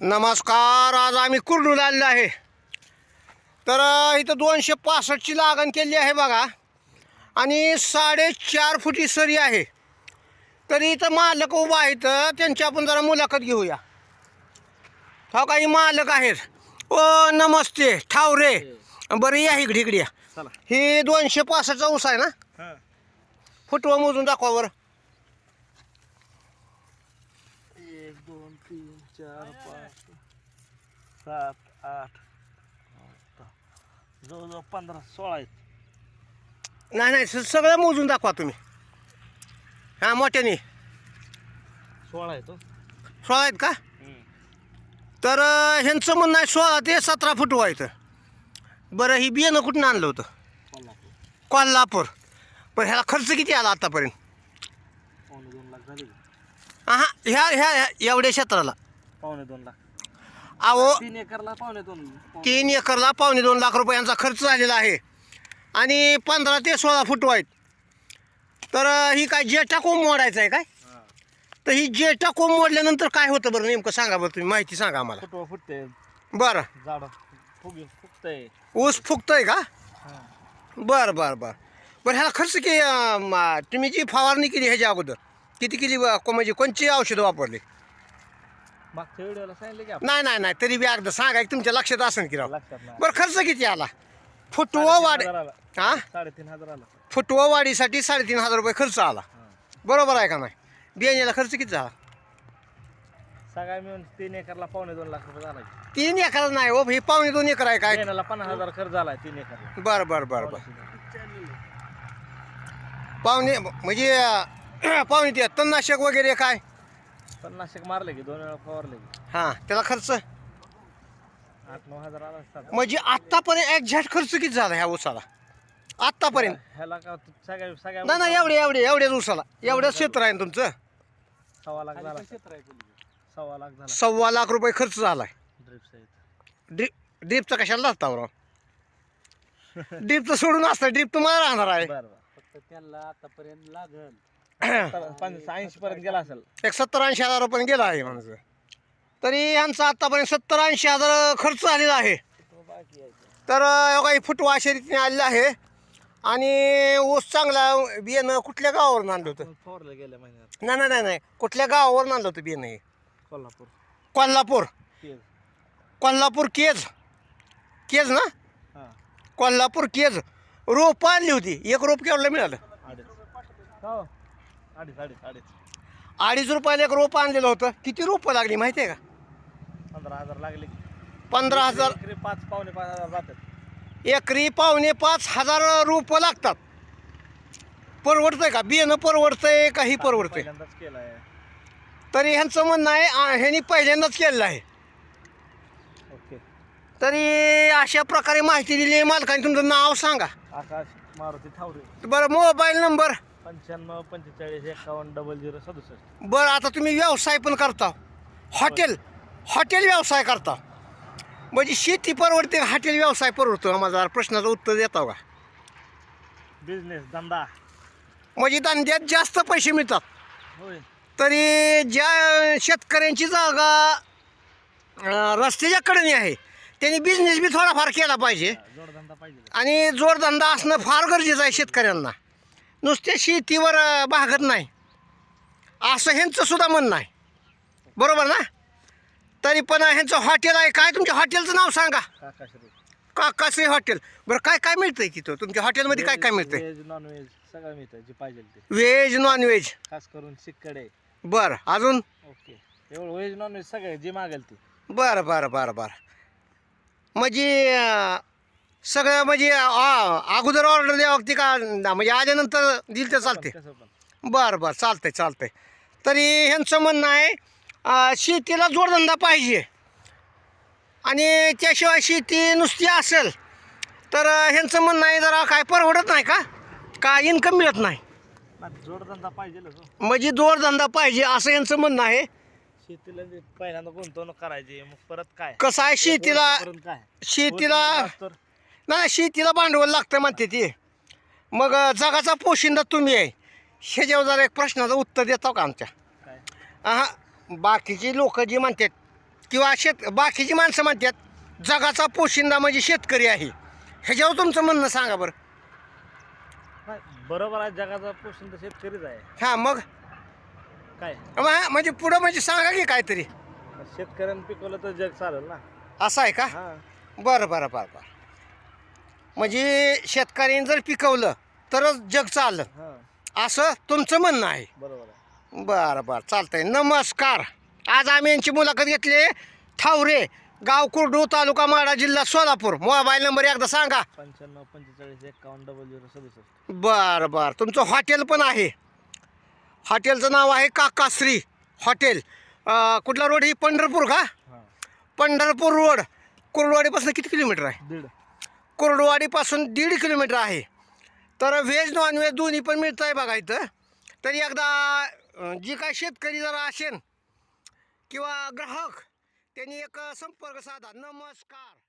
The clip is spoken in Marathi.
नमस्कार आज आम्ही कुर्डूला आलेलो आहे. तर इथं दोनशे पासष्टची लागण केली आहे बघा. आणि साडेचार फुटी सरी आहे. तरी इथं मालक उभा आहेत त्यांची आपण जरा मुलाखत घेऊया. हो काही मालक आहेत. ओ नमस्ते ठावरे. बरं या इकडे इकडे या. ही दोनशे पासष्टचा ऊस आहे ना? फुटवं मोजून दाखवा बरं एक दोन तीन चार पाच सात आठ. जवळजवळ पंधरा सोळा आहेत नाही नाही स- सगळं मोजून दाखवा तुम्ही. हां मोठ्याने. सोळा आहेत हो. सोळा आहेत का? तर अ, ह्यांचं म्हणणं आहे सोळा ते सतरा फूट व्हायचं बरं ही बियाणं कुठून आणलं होतं? कोल्हापूर. कोल्हापूर पण ह्याला खर्च किती आला आतापर्यंत? पावणे दोन लाख झाले. की? हा ह्या ह्या ह्या- एवढ्या क्षेत्राला. पावणे दोन लाख. अहो तीन एकरला पावणे दोन तीन एकरला पावणे दोन लाख रुपयांचा खर्च झालेला आहे. आणि पंधरा ते सोळा फूट आहेत तर अ, ही काय जेटा कोंब मोडायचं आहे काय? हा. तर ही जेटा कोंब मोडल्यानंतर काय होतं बरं नेमकं सांगा बरं तुम्ही माहिती सांगा आम्हाला. फुटवा फुटते बरं. झाड फुगे फुगतंय. ऊस फुगतंय का? बरं बरं बरं. बरं ह्याला खर्च की अं, म, तुम्ही जी फवारणी केली ह्याच्या अगोदर किती केली ब- को- म्हणजे कोणची औषधं वापरली? मागच्या व्हिडिओला सांगितलं की आपण. नाही नाही नाही तरी बी एकदा सांगा की तुमच्या लक्षात असेल की राव. लक्षात नाही. बरं खर्च किती आला? फुटवं वाढ साडेतीन हजार आला. हा? साडेतीन हजार आला. फुटवं वाढीसाठी साडेतीन हजार रुपये खर्च आला. बरोबर आहे का नाही? बियाण्याला खर्च किती झाला? सगळ्या मिळून तीन एकरला पावणे दोन लाख रुपये झाला. की. तीन एकर नाही हो हे पावणे दोन एकर आहे काय? महिन्याला पन्नास हजार खर्च झाला तीन एकरला. बरं बरं बरं बरं. पावणे म्हणजे अं, पावणे ते तणनाशक वगैरे काय? पन्नास एक मारले की दोन वेळा फवारले की. हां त्याला खर्च? आठ नऊ हजार आला म्हणजे आत्तापर्यंत एक्झॅक्ट खर्च किती झाला ह्या ऊसाला? आत्तापर्यंत? ह्याला का तू सगळ्या सगळ्या नाही नाही एवढे एवढे एवढ्याच ऊसाला. एवढ्याच क्षेत्र आहे ना तुमचं? सव्वा लाख झाला सव्वा लाख झाला. सव्वा लाख रुपये खर्च झालाय. ड्रिप सहित. ड्रीप ड्रीपचा कशाला लागता राव ड्रीपचं सोडून असतं ड्रीप तुम्हाला राहणार आहे. बरं बरं. फक्त त्यांना आतापर्यंत लागल. ऐंशी पर्यंत गेला असेल. एक सत्तर ऐंशी हजार रुपये गेला आहे माणूस. तरी यांचा आत्तापर्यंत सत्तर ऐंशी हजार खर्च झालेला आहे. तर काही फुटवा अशा रीतीने आलेला आहे. आणि ऊस चांगला बियाणं कुठल्या गावावरून आणलं होतं? फवारलं गेल्या महिन्यात. नाही नाही नाही नाही. कुठल्या गावावरून आणलं होतं बियाणं हे? कोल्हापूर. कोल्हापूर. तेज कोल्हापूर केज. केज ना? हां. कोल्हापूर केज. रोपं आणली होती. एक रोप केवढलं मिळालं? हो. अडीच अडीच अडीच अडीच रुपयाला एक रोपं आणलेलं होतं. किती रोपं लागली माहिती आहे का? पंधरा हजार लागले. पंधरा हजार एकरी पाच पावणे पाच हजार जातात. एकरी पावणे पाच हजार रोपं लागतात. परवडतंय का? बियाणं परवडतंय का ही परवडतंय? पहिल्यांदाच केलाय. तरी ह्यांचं म्हणणं आहे आ, ह्यांनी पहिल्यांदाच केलेलं आहे. ओके. तरी अशा प्रकारे माहिती दिली आहे मालकाने. तुमचं नाव सांगा. आकाश मारुती ठावरे. बरं मोबाईल नंबर? पंच्याण्णव पंचेचाळीस एकावन्न डबल झिरो सदुसष्ट. बरं आता तुम्ही व्यवसाय पण करता. हॉटेल हॉटेल व्यवसाय करता. म्हणजे शेती परवडते का हॉटेल व्यवसाय परवडतो आम्हाला जरा प्रश्नाचं उत्तर देता का? बिझनेस धंदा. म्हणजे धंद्यात जास्त पैसे मिळतात. होय. तरी ज्या शेतकऱ्यांची जागा अं, रस्त्याच्या कडेने आहे त्यांनी बिझनेस बी थोडाफार केला पाहिजे. जोडधंदा पाहिजे. आणि जोडधंदा असणं फार गरजेचं आहे शेतकऱ्यांना. नुसत्या शेतीवर भागत नाही. असं ह्यांचं सुद्धा म्हणणं आहे बरोबर ना? तरी पण ह्यांचं हॉटेल आहे. काय तुमच्या हॉटेलचं नाव सांगा? काकाश्री. हॉटेल. बरं काय काय मिळतंय तिथं? तुमच्या हॉटेलमध्ये काय काय मिळतंय? व्हेज नॉन व्हेज सगळं मिळतं जे पाहिजे ते. व्हेज नॉन व्हेज खास करून शिक्कडे बरं अजून? ओके. एवढं व्हेज नॉन व्हेज सगळं जे मागेल ते. बरं बरं बरं बरं. म्हणजे सगळं म्हणजे अगोदर ऑर्डर द्यावं लागते का? ना, म्हणजे आल्यानंतर दिलं तर चालते. कसं पण बरं बरं चालतंय चालतंय. तरी ह्यांचं म्हणणं आहे अं, शेतीला जोडधंदा पाहिजे. आणि त्याशिवाय शेती नुसती असेल तर अं, ह्यांचं म्हणणं आहे जरा काय परवडत नाही का? का इन्कम मिळत नाही? जोडधंदा पाहिजे हो. म्हणजे जोडधंदा पाहिजे असं यांचं म्हणणं आहे. शेतीला पहिल्यांदा गुंतवणूक करायची मग परत काय? कसं आहे शेतीला शेतीला नाही शेतीला भांडवल लागतं म्हणते ती. मग जगाचा पोशिंदा तुम्ही आहे. ह्याच्यावर जरा एक प्रश्नाचं उत्तर देतो का आमच्या? काय? हा बाकीची लोक जी म्हणतात किंवा शेत बाकीची माणसं म्हणतात जगाचा पोशिंदा म्हणजे शेतकरी आहे. ह्याच्यावर तुमचं म्हणणं सांगा बरं. बरोबर आहे जगाचा तर शेतकरीच आहे. हां मग? काय? मग म्हणजे पुढं म्हणजे सांगा की काहीतरी. शेतकऱ्यांनी पिकवलं तर जग चालेल ना. असं आहे का? हा. बरं बरं बरं बरं. म्हणजे शेतकऱ्यांनी जर पिकवलं तरच जग चाललं. हा. असं तुमचं म्हणणं आहे. बरोबर आहे. बरं बरं. चालतंय. नमस्कार. आज आम्ही यांची मुलाखत घेतली. ठावरे गाव कुर्डू तालुका माडा जिल्हा सोलापूर. मोबाईल नंबर एकदा सांगा. पंच्याण्णव पंचेचाळीस एकावन्न डबल झिरो सदुसष्ट. बरं बरं. तुमचं हॉटेल पण आहे. हॉटेलचं नाव आहे काकाश्री हॉटेल. अं, कुठला रोड? ही पंढरपूर का? हा. पंढरपूर रोड. कुर्डवाडीपासून किती किलोमीटर आहे? दीड. कुर्डवाडीपासून दीड किलोमीटर आहे. तर व्हेज नॉनव्हेज दोन्ही पण मिळतं आहे बघा इथं. तरी एकदा जी काय शेतकरी जरा असेल किंवा ग्राहक त्यांनी एक संपर्क साधा. नमस्कार.